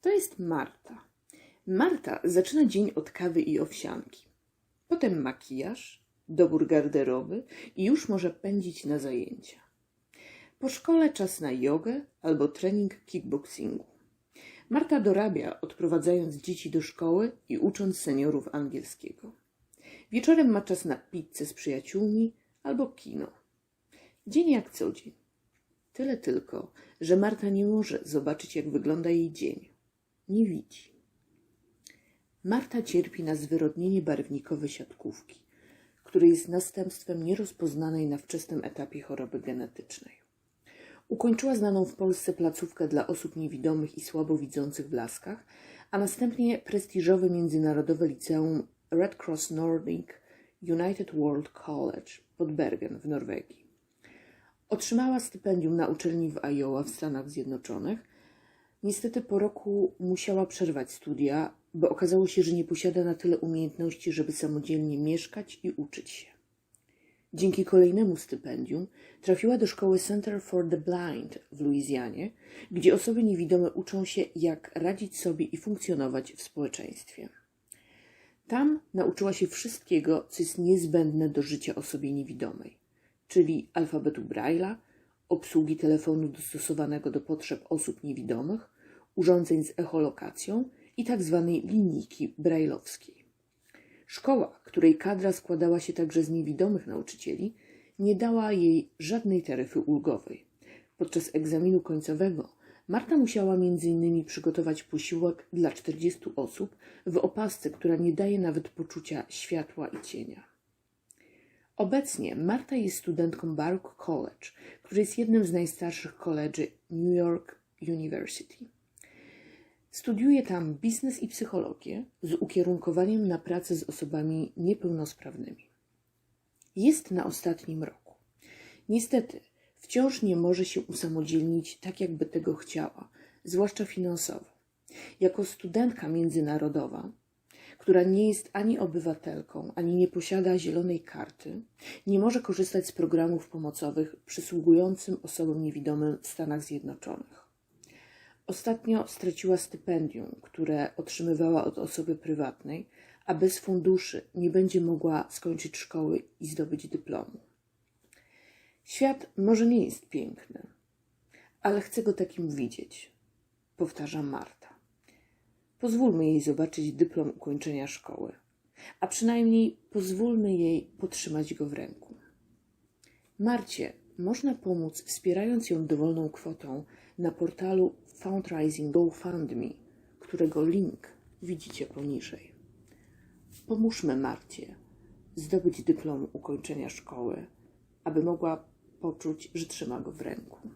To jest Marta. Marta zaczyna dzień od kawy i owsianki. Potem makijaż, dobór garderoby i już może pędzić na zajęcia. Po szkole czas na jogę albo trening kickboxingu. Marta dorabia, odprowadzając dzieci do szkoły i ucząc seniorów angielskiego. Wieczorem ma czas na pizzę z przyjaciółmi albo kino. Dzień jak co dzień. Tyle tylko, że Marta nie może zobaczyć, jak wygląda jej dzień. Nie widzi. Marta cierpi na zwyrodnienie barwnikowe siatkówki, które jest następstwem nierozpoznanej na wczesnym etapie choroby genetycznej. Ukończyła znaną w Polsce placówkę dla osób niewidomych i słabowidzących w Laskach, a następnie prestiżowe międzynarodowe liceum Red Cross Nordic United World College pod Bergen w Norwegii. Otrzymała stypendium na uczelni w Iowa w Stanach Zjednoczonych. Niestety po roku musiała przerwać studia, bo okazało się, że nie posiada na tyle umiejętności, żeby samodzielnie mieszkać i uczyć się. Dzięki kolejnemu stypendium trafiła do szkoły Center for the Blind w Luizjanie, gdzie osoby niewidome uczą się, jak radzić sobie i funkcjonować w społeczeństwie. Tam nauczyła się wszystkiego, co jest niezbędne do życia osobie niewidomej, czyli alfabetu Braille'a, obsługi telefonu dostosowanego do potrzeb osób niewidomych, urządzeń z echolokacją i tzw. linijki brailleowskiej. Szkoła, której kadra składała się także z niewidomych nauczycieli, nie dała jej żadnej taryfy ulgowej. Podczas egzaminu końcowego Marta musiała m.in. przygotować posiłek dla 40 osób w opasce, która nie daje nawet poczucia światła i cienia. Obecnie Marta jest studentką Baruch College, który jest jednym z najstarszych koledży New York University. Studiuje tam biznes i psychologię z ukierunkowaniem na pracę z osobami niepełnosprawnymi. Jest na ostatnim roku. Niestety, wciąż nie może się usamodzielnić tak, jakby tego chciała, zwłaszcza finansowo. Jako studentka międzynarodowa, która nie jest ani obywatelką, ani nie posiada zielonej karty, nie może korzystać z programów pomocowych przysługującym osobom niewidomym w Stanach Zjednoczonych. Ostatnio straciła stypendium, które otrzymywała od osoby prywatnej, a bez funduszy nie będzie mogła skończyć szkoły i zdobyć dyplomu. Świat może nie jest piękny, ale chcę go takim widzieć, powtarza Marta. Pozwólmy jej zobaczyć dyplom ukończenia szkoły, a przynajmniej pozwólmy jej potrzymać go w ręku. Marcie można pomóc wspierając ją dowolną kwotą na portalu Fundraising GoFundMe, którego link widzicie poniżej. Pomóżmy Marcie zdobyć dyplom ukończenia szkoły, aby mogła poczuć, że trzyma go w ręku.